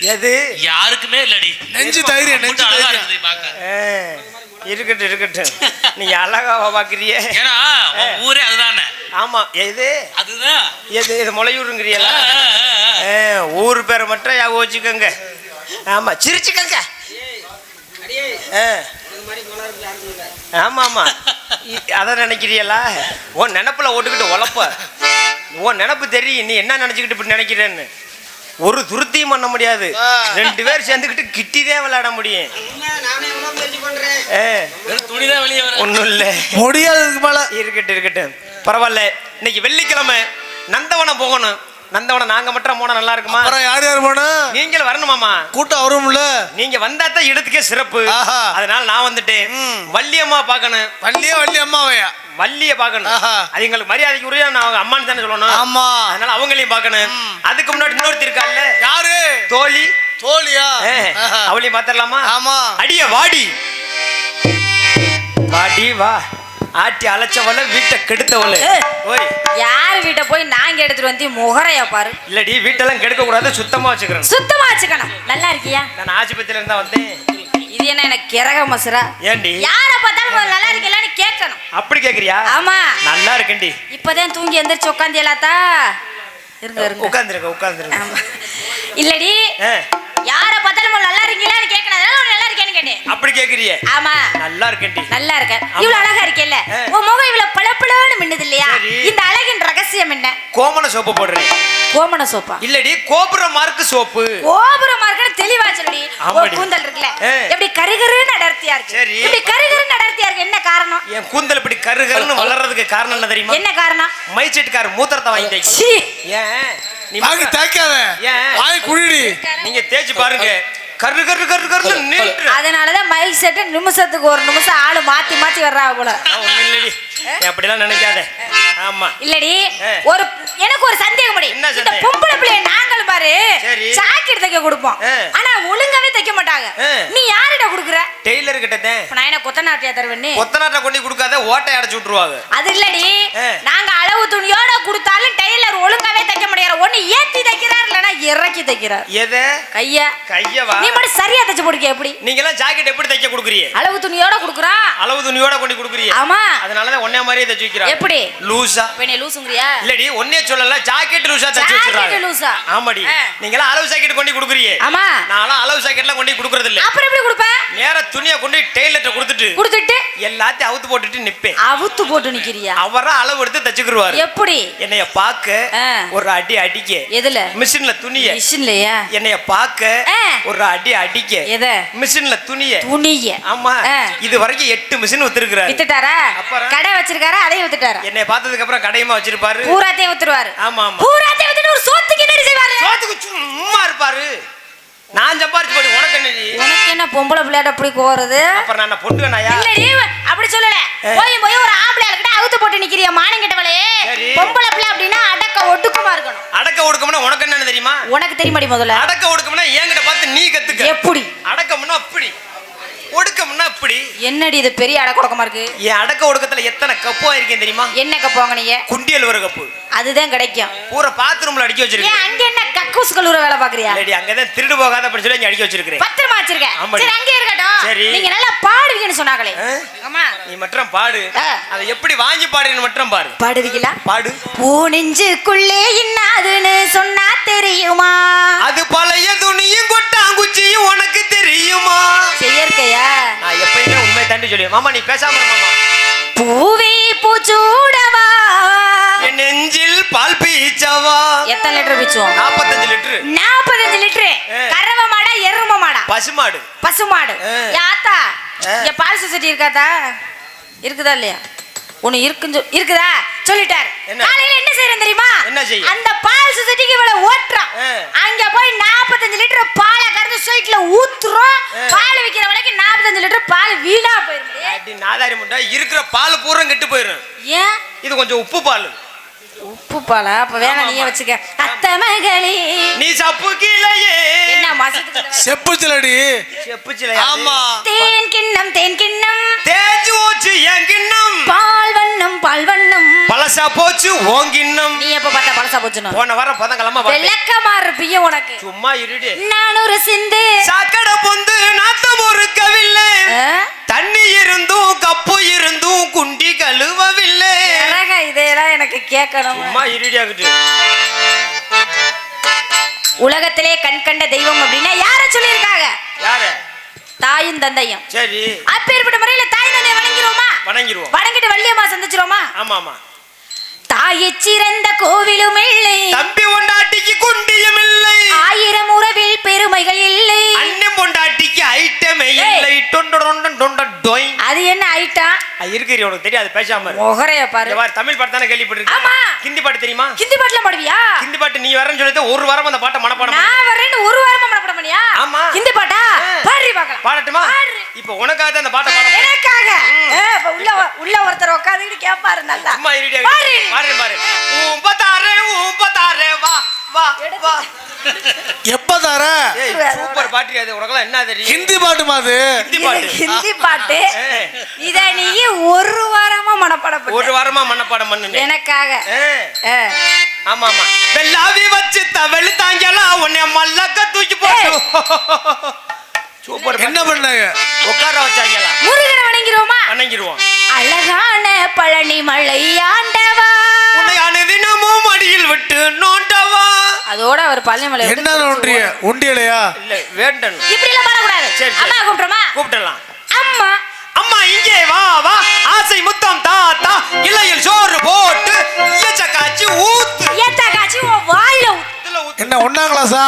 எது? யாருக்குமே இல்லடி. நெஞ்சு தைரியம் நெஞ்சு தைரியம். இருக்கட்டும் இருக்கட்டும். நீங்க அழகாவா பாக்குறிய. ஏன்னா ஊரே அதுதானே? ஆமா எது? அதுதான். எது இது முளையூருங்கிறியல. ஊர் பேரை மட்டும் ஞாபகம் வச்சுக்கோங்க ஆமா சிரிச்சுக்கோங்க. ஆமா ஆமா. அத நினைக்கிறியலா உன் நினப்புல ஓட்டுக்கிட்டு உழப்ப. உன் நினப்பு தெரியும் நீ என்ன நினைச்சுக்கிட்டு இப்படி நினைக்கிறேன்னு. ஒரு துருத்தியும் பண்ண முடியாது. ரெண்டு பேர் சேர்ந்துக்கிட்டு கிட்டிதான் விளையாட முடியும். ஒண்ணும் இல்லை. முடியாததுக்கு மேல. இருக்கட்டும் இருக்கட்டும். பரவாயில்ல. இன்னைக்கு வெள்ளிக்கிழமை. நந்தவனம் போகணும். நந்தவனம் நாங்க மட்டும் போனா நல்லா இருக்குமா? அப்புறம் யார் யார் போனா? நீங்கள் வரணுமாமா கூட்டம் வரும்ல. நீங்க வந்தா தான் இடத்துக்கே சிறப்பு. ஆஹா. அதனால நான் வந்துட்டேன். ம். வள்ளியம்மா பார்க்கணும். வள்ளியே வள்ளி அம்மாவையா வள்ளிய பார்க்கணும். அது எங்களுக்கு மரியாதைக்கு உரிய நான் அவங்க அம்மான்னு தானே சொல்லணும். ஆமா. அதனால அவங்களையும் பார்க்கணும். அதுக்கு முன்னாடி இன்னொருத்தி இருக்கால்ல யாரு? தோழி. தோழியா. அவளையும் பார்த்துடலாமா? ஆமா. அடிய வாடி. வாடி வா. ஆட்டி அழைச்சவள வீட்டை கெடுத்தவள. ஓய். யார் வீட்டை போய் நாங்க எடுத்துட்டு வந்து முகரைய பாரு? இல்லடி வீட்டெல்லாம் கெடுக்க கூடாது சுத்தமா வச்சுக்கிறேன். சுத்தமா வச்சுக்கணும். நல்லா இருக்கியா? நான் ஆஸ்பத்திரியில இருந்தா வந்தேன். இது என்ன எனக்கு கிறக மசுரா? ஏண்டி? யார பார்த்தாலும் முதல்ல நல்லா இருக்கலான்னு கேட்கணும். அப்படி கேக்குறியா? ஆமா. நல்லா இருக்கேன்டி. இப்பதான் தூங்கி எந்திரிச்சு உட்காந்து எல்லாத்தா? இருங்க இருங்க. உட்காந்துருக்க ஆமா. இல்லடி. யார பார்த்தாலும் முதல்ல நல்லா இருக்கீங்களான்னு கேட்கணும். அதனால நல்லா இருக்கேன்னு கேட்டேன். அப்படி கேக்குறியே? ஆமா. நல்லா இருக்கேன்டி. நல்லா இருக்க இவ்வளவு அழகா இருக்கேல்ல. உன் முகம் இவ்வளவு பளபளன்னு மின்னுது இல்லையா. இந்த அழகின் ரகசியம் என்ன கோமண சோப்பு போடுறேன். கோமண சோப்பா? இல்லடி கோபுர மார்க்கு சோப்பு. கோபுரமா இருக்கணும் தெளிவா சொல்லி ஆமாடி. கூந்தல் இருக்குல்ல. எப்படி கருகருன்னு அடர்த்தியா இருக்கு. சரி. இப்படி கருகருன்னு அடர்த்தியா இருக்கு? என்ன காரணம்? என் கூந்தல் இப்படி கருகருன்னு வளர்றதுக்கு காரணம் என்ன தெரியுமா? என்ன காரணம்? மைச்செட்டுக்கார மூத்திரத்தை வாங்கி தேய்க்க சீ. ஏன்? நீ வாங்கி தேய்க்காத. ஏன்? வாங்கி குடிடி. நீங்க தேய்ச்சி பாருங்க. கரு கரு கரு கருன்னு நீட்டு அதனாலதான் மைக் செட்டு நிமிஷத்துக்கு ஒரு நிமிஷம் ஆளு மாத்தி மாத்தி வர்றா போல. இல்லடி. அப்படிலாம் நினைக்காத. ஆமா. இல்லடி. ஒரு எனக்கு ஒரு சந்தேகம் படி இந்த? பொம்பளை பிள்ளைய நாங்கள் பாரு. சாக்கெட் தைக்க கொடுப்போம். ஆனா ஒழுங்காவே தைக்க மாட்டாங்க. நீ யாரிட குடுக்குற? டெய்லர் கிட்ட நான் என்ன கொத்தநாட்டியா தருவேன்னு? கொத்தனாட்ட கொண்டு கொடுக்காத ஓட்டை அடைச்சு விட்டுருவாங்க. அது இல்லடி. நாங்க அளவு துணியோட கொடுத்தாலும் டெய்லர் ஒழுங்காவே தைக்க முடியாது ஒண்ணு ஏத்தி தைக்கிறார் இல்லனா இறக்கி தைக்கிறார். எதை? கைய. கையவா? நீ மட்டும் சரியா தைச்சு போடுக்க எப்படி? நீங்க எல்லாம் ஜாக்கெட் எப்படி தைக்க கொடுக்குறீங்க? அளவு துணியோட குடுக்குறா. அளவு துணியோட கொண்டு கொடுக்குறீங்க. ஆமா. அதனாலதான் ஒன்னே மாதிரியே தைச்சு வைக்கிறாங்க எப்படி? லூசா. நீ லூசுங்கறியா? இல்லடி ஒன்னே சொல்லல ஜாக்கெட் லூசா தைச்சு Jacket வச்சிருக்காங்க. லூசா? ஆமாடி. நீங்க எல்லாம் அளவு ஜாக்கெட் கொண்டு கொடுக்குறீங்க. ஆமா. நான்லாம் அளவு ஜாக்கெட்லாம் கொண்டு கொடுக்கறது இல்ல அப்புறம் எப்படி கொடுப்ப? நேரா துணியை கொண்டு டெய்லர்ட்ட கொடுத்துட்டு. எல்லாத்தையும் அவுத்து போட்டுட்டு நிப்பேன். அவுத்து போட்டு நிக்கிறியா? அவரா அளவு எடுத்து தச்சுக்கிருவாரு எப்படி? என்னைய பார்க்க ஆ. ஒரு அடி அடிக்க. எதுல? மிஷின்ல துணிய. மிஷின்லயா? என்னைய பார்க்க ஆ. ஒரு அடி அடிக்க. எத? மிஷின்ல துணிய. துணிய. ஆமா. இது வரைக்கும் எட்டு மிஷின் வித்துருக்காரு வித்துட்டாரா? அப்புறம்? கடை வச்சிருக்காரா? அதையும் வித்துட்டாரா? என்னைய பார்த்ததுக்கு அப்புறம் கடையமா வச்சிருப்பாரு. பூராத்தையும் வித்துருவாரு ஆமா ஆமா. பூராத்தையும் வித்துட்டு ஒரு சோத்துக்கு என்னடி செய்வாரு? சோத்துக்கு சும்மா இருப்பாரு. நான் சம்பாரிச்சு போட்டு உனக்கு என்னடி? உனக்கு என்ன பொம்பளை பிள்ளையாட்ட அப்படி கோருது அப்புறம் நான் பொண்ணு வேணாயா? இல்லடி அப்படி சொல்லல. போய் போய் ஒரு ஆம்பளை கிட்ட அவுத்து போட்டு நிக்கிறிய மானங்கிட்டவளே. பொம்பளை பிள்ளை அப்படின்னா அடக்க ஒடுக்கமா இருக்கணும். அடக்க ஒடுக்கம்னா உனக்கு என்னன்னு தெரியுமா? உனக்கு தெரியுமாடி முதல்ல? அடக்க ஒடுக்கம்னா என்கிட்ட பார்த்து நீ கத்துக்க. எப்படி? அடக்கம்னா அப்படி. ஒடுக்கம்னா இப்படி என்னடி இது பெரிய அடை கொடுக்கமா இருக்கு? என் அடக்க ஒடுக்கத்துல எத்தனை கப்பு ஆயிருக்கேன் தெரியுமா? என்ன கப்போங்க நீங்க குண்டியல் ஒரு கப்பு. அதுதான் கிடைக்கும். பூரா பாத்ரூம்ல அடிக்க வச்சிருக்கேன். அங்க என்ன கக்கூஸ் கல்லூர வேலை பாக்குறியா லேடி அங்கதான் திருடு போகாத அப்படி சொல்லி அடிக்க வச்சிருக்கிறேன். பத்திரமா வச்சிருக்கேன். சரி அங்கே இருக்கட்டும். சரி. நீங்க நல்லா பாடுவீங்கன்னு சொன்னாங்களே? ஆமா. நீ மட்டும் பாடு. அதை எப்படி வாங்கி பாடுன்னு மட்டும் பாரு பாடுவீங்களா? பாடு. பூ நெஞ்சுக்குள்ளே இன்னாதுன்னு சொன்னா தெரியுமா? அது பழைய துணியும் கொட்டாங்குச்சியும் உனக்கு தெரியுமா? செயற்கையா? நான் எப்பயுமே உண்மை தாண்டி சொல்லுவேன். மாமா நீ பேசாம மாமா. பூவே பூச்சூடவா? என் நெஞ்சில் பால் பீச்சவா? எத்தனை லிட்டர் பிச்சுவோம் நாற்பத்தஞ்சு லிட்டரு நாற்பத்தஞ்சு லிட்டரு. கறவை மாடா எரும மாடா? பசுமாடு பசு மாடு. ஆ. யாத்தா. இங்க பால் சொசைட்டி இருக்காதா இருக்குதா இல்லையா? ஒண்ணு இருக்குன்னு இருக்குதா? சொல்லிட்டாரு? காலையில என்ன செய்யறேன் தெரியுமா? என்ன செய்ய? அந்த பால் சொசைட்டிக்கு இவ்வளவு ஓட்டுறோம். அங்க போய் 45 லிட்டர் பாலை கறந்து சைட்ல ஊத்துறோம். பால் விக்கிற வரைக்கும் 45 லிட்டர் பால் வீணா போயிரும் அடி நாதாரி முட்டா இருக்கிற பால் பூரா கெட்டு போயிடும் ஏன்? இது கொஞ்சம் உப்பு பால். உப்பு பாலா அப்ப வேணா நீயே. வச்சுக்க. அத்த மகளே. நீ சப்பு கீழையே. என்ன மாசத்துக்கு செப்புச்சலடி செப்புச்சில ஆமா. தேன் கிண்ணம் தேன் கிண்ணம். தேஞ்சு போச்சு என் கிண்ணம்? பால் வண்ணம் பால் வண்ணம். பழசா போச்சு ஓன் கிண்ணம். நீ எப்ப பார்த்தா பழசா போச்சுன்னு? போன வாரம் பதங்கிழமை பார்த்தேன் விளக்கமா இருப்பீங்க உனக்கு. சும்மா இருடு. நான் ஒரு சிந்து. சாக்கடை பொந்து நாத்தம் ஒருக்கவில்லை ஆ? தண்ணி இருந்தும் கப்பு இருந்தும் குண்டி கழுவவில்லை. இதெல்லாம் எனக்கு கேட்கணும். ஆகுது உலகத்திலே கண் கண்ட தெய்வம் அப்படின்னா யார சொல்லியிருக்காங்க? யாரு? தாயும் தந்தையும். சரி. அப்பேற்பட்ட முறையில தாய் தந்தையை வணங்கிருவோமா? வணங்கிருவோம். வணங்கிட்டு வள்ளியம்மா சந்திச்சிருவோமா? ஆமா ஆமா தாயைச் சிறந்த கோவிலும் இல்லை. தம்பி பொண்டாட்டிக்கு அது என்ன ஆயிட்டா? அது இருக்கு உனக்கு தெரியாது பேசாம. முகரைய பாரு. தமிழ் பாட்டு தானே கேள்விப்பட்டிருக்கேன். ஆமா. ஹிந்தி பாட்டு தெரியுமா? ஹிந்தி பாட்டுல பாடுவியா? ஹிந்தி பாட்டு நீ வரேன்னு சொல்லிட்டு ஒரு வாரம் அந்த பாட்டை மனப்பாடம். நான் வரேன்னு ஒரு வாரமா மனப்பட பண்ணியா? ஆமா. ஹிந்தி பாட்டா. பாடுறி பார்க்கலாம். பாடட்டுமா? பாடு. இப்போ உனக்காக அந்த பாட்டை பாட எனக்காக? உள்ள உள்ள ஒருத்தர் உட்காந்துக்கிட்டு கேட்பாரு நல்லா. சும்மா இருடி பாரு. பாரு பாரு. ஊம்பத்தாரே ஊம்பத்தாரே வா வா வா. எப்ப சூப்பர் பாட்டு அது உனக்கெல்லாம் என்ன தெரியும்? ஹிந்தி பாட்டுமா அது? ஹிந்தி இது பாட்டு. ஹிந்தி பாட்டு. இத நீ ஒரு வாரமா மனப்பாடம் பண்ண ஒரு வாரமா மனப்பாடம் பண்ணுனேன் எனக்காக. ஆமா ஆமா. வெள்ளாவி வச்சு தவளி தாங்கலாம் உன்னை மல்லக்க தூக்கி போட்டு சூப்பர் என்ன பண்ணாங்க? உட்கார வச்சாங்களா? முருகனை வணங்கிடுவோம் அழகான பழனி மலை ஆண்டவா. உன்னை அனுதினமும் மடியில் விட்டு நோண்டவா அதோட அவர் பழனிமலை என்ன ஒன்றிய உண்டியலையா இல்ல வேண்டணும். இப்படி எல்லாம் சரி, சரி. அம்மா கூப்பிடுறோமா கூப்பிடலாம் அம்மா. அம்மா இங்கே வா வா. ஆசை முத்தம் தாத்தா. இலையில் சோறு போட்டு ஈச்ச காய்ச்சி ஊத்து. ஏத்தா காட்சி உன் வாயில என்ன ஒன்னாம் கிளாஸா